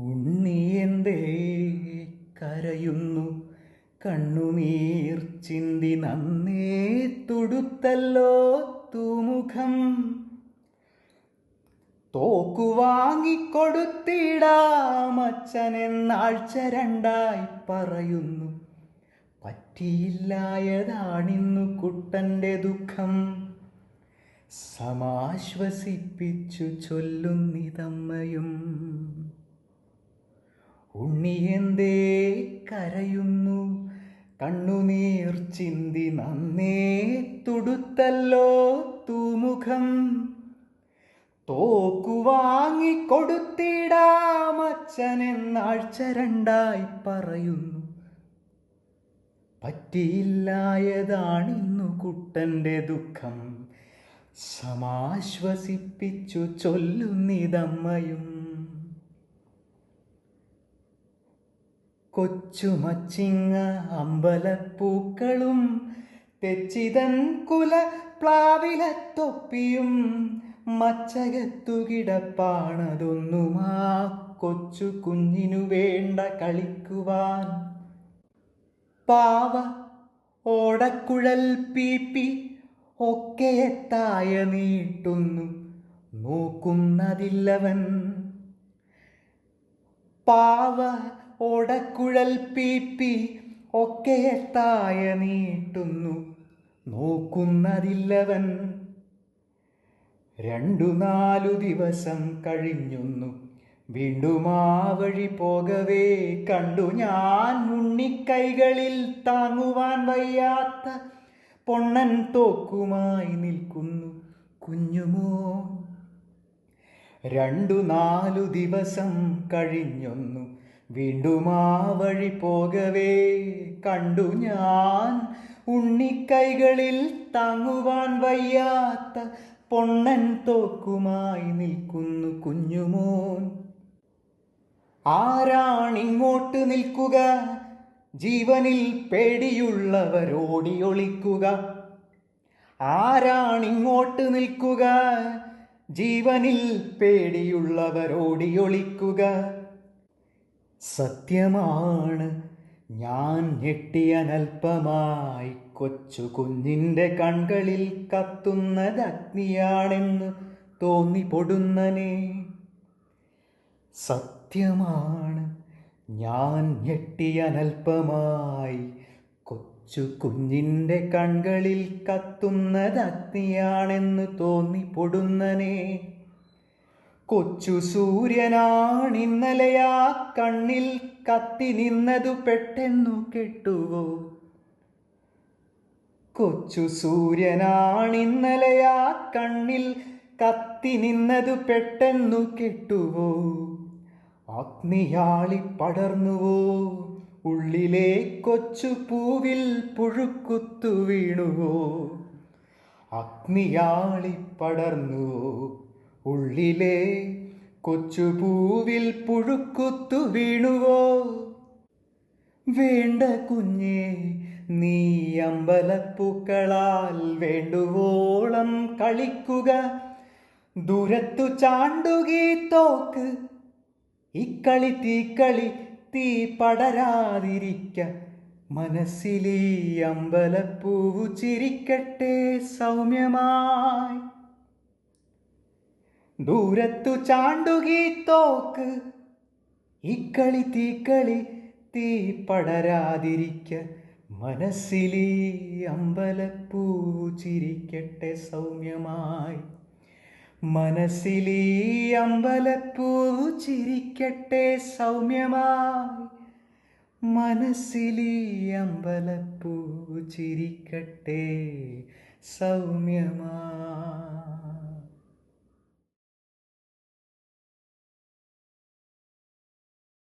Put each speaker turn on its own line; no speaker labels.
ഉണ്ണിയെന്തേ കരയുന്നു. കണ്ണുനീർ ചിന്തി നന്നേ തുടുത്തല്ലോ തൂമുഖം. വാങ്ങിക്കൊടുത്തിടാമച്ചനെന്നാഴ്ച രണ്ടായി പറയുന്നു. പറ്റിയില്ലായതാണിന്നു കുട്ടന്റെ ദുഃഖം. സമാശ്വസിപ്പിച്ചു ചൊല്ലുന്നിതമ്മയും. ഉണ്ണിയെന്തേ കരയുന്നു. കണ്ണുനീർ ചിന്തി നന്നേ തുടുത്തല്ലോ തൂമുഖം. തോക്കുവാങ്ങിക്കൊടുത്തിടാമച്ചനെന്നാഴ്ച രണ്ടായി പറയുന്നു. പറ്റിയില്ലായതാണിന്നു കുട്ടന്റെ ദുഃഖം. സമാശ്വസിപ്പിച്ചു ചൊല്ലുന്നിതമ്മയും. കൊച്ചുമച്ചിങ്ങ അമ്പലപ്പൂക്കളും തെച്ചിതൻ കുല പ്ലാവിലത്തൊപ്പിയും മച്ചകത്തുകിടപ്പാണതൊന്നുമാ കൊച്ചു കുഞ്ഞിനു വേണ്ട കളിക്കുവാൻ. പാവ ഓടക്കുഴൽ പീപ്പി ഒക്കെ എത്തായ നീട്ടുന്നു നോക്കുന്നതില്ലവൻ. പാവ ഓടക്കുഴൽ പീപ്പി ഒക്കെ എത്തായ നീട്ടുന്നു. നോക്കുന്നതില്ലവൻ. രണ്ടു നാലു ദിവസം കഴിഞ്ഞുന്നു. വീണ്ടും ആ വഴി പോകവേ കണ്ടു. ഞാൻ ഉണ്ണിക്കൈകളിൽ താങ്ങുവാൻ വയ്യാത്ത പൊണ്ണൻ തോക്കുമായി നിൽക്കുന്നു. കുഞ്ഞുമോ? രണ്ടു നാലു ദിവസം കഴിഞ്ഞൊന്നു. വീണ്ടും ആ വഴി പോകവേ. കണ്ടു ഞാൻ ഉണ്ണിക്കൈകളിൽ താങ്ങുവാൻ വയ്യാത്ത പൊണ്ണൻ തോക്കുമായി നിൽക്കുന്നു കുഞ്ഞുമോൻ. ആരാണിങ്ങോട്ട് നിൽക്കുക? ജീവനിൽ പേടിയുള്ളവരോടിയൊളിക്കുക ആരാണിങ്ങോട്ട് നിൽക്കുക? ജീവനിൽ പേടിയുള്ളവരോടി ഒളിക്കുക സത്യമാണ്. ഞാൻ ഞെട്ടിയനൽപമായി കൊച്ചു കുഞ്ഞിന്റെ കൺകളിൽ കത്തുന്നത് അഗ്നിയാണെന്ന് തോന്നി പൊടുന്നനെ സത്യമാണ്. ഞാൻ ഞെട്ടിയനൽപമായി കൊച്ചു കുഞ്ഞിന്റെ കൺകളിൽ കത്തുന്നത് അഗ്നിയാണെന്ന് തോന്നി പൊടുന്നനെ കൊച്ചു സൂര്യനാണ് ഇന്നലെയാ കണ്ണിൽ കത്തി നിന്നതു പെട്ടെന്നു കെട്ടുവോ? കൊച്ചു സൂര്യനാണ് ഇന്നലെയാ കണ്ണിൽ കത്തി നിന്നതു പെട്ടെന്നു കെട്ടുവോ? അഗ്നിയാളി പടർന്നുവോ? ഉള്ളിലെ കൊച്ചു പൂവിൽ പുഴുക്കുത്തു വീണുവോ? അഗ്നിയാളി പടർന്നുവോ? ഉള്ളിലെ കൊച്ചുപൂവിൽ പുഴുക്കുത്തു വീണുവോ? വേണ്ട കുഞ്ഞേ നീ അമ്പലപ്പൂക്കളാൽ വേണ്ടുവോളം കളിക്കുക. ദൂരത്തു ചാണ്ടുകീ തോക്ക്. ഇക്കളി തീക്കളി തീ പടരാതിരിക്ക. മനസ്സിലീ അമ്പലപ്പൂവു ചിരിക്കട്ടെ സൗമ്യമായി. ദൂരത്തു ചാണ്ടുകീ തോക്ക്. ഇക്കളി തീക്കളി തീ പടരാതിരിക്ക. മനസ്സിലീ അമ്പലപ്പൂ ചിരിക്കട്ടെ സൗമ്യമായി. മനസ്സിലീ അമ്പലപ്പൂ ചിരിക്കട്ടെ സൗമ്യമായി. മനസ്സിലീ അമ്പലപ്പൂ ചിരിക്കട്ടെ സൗമ്യമായി.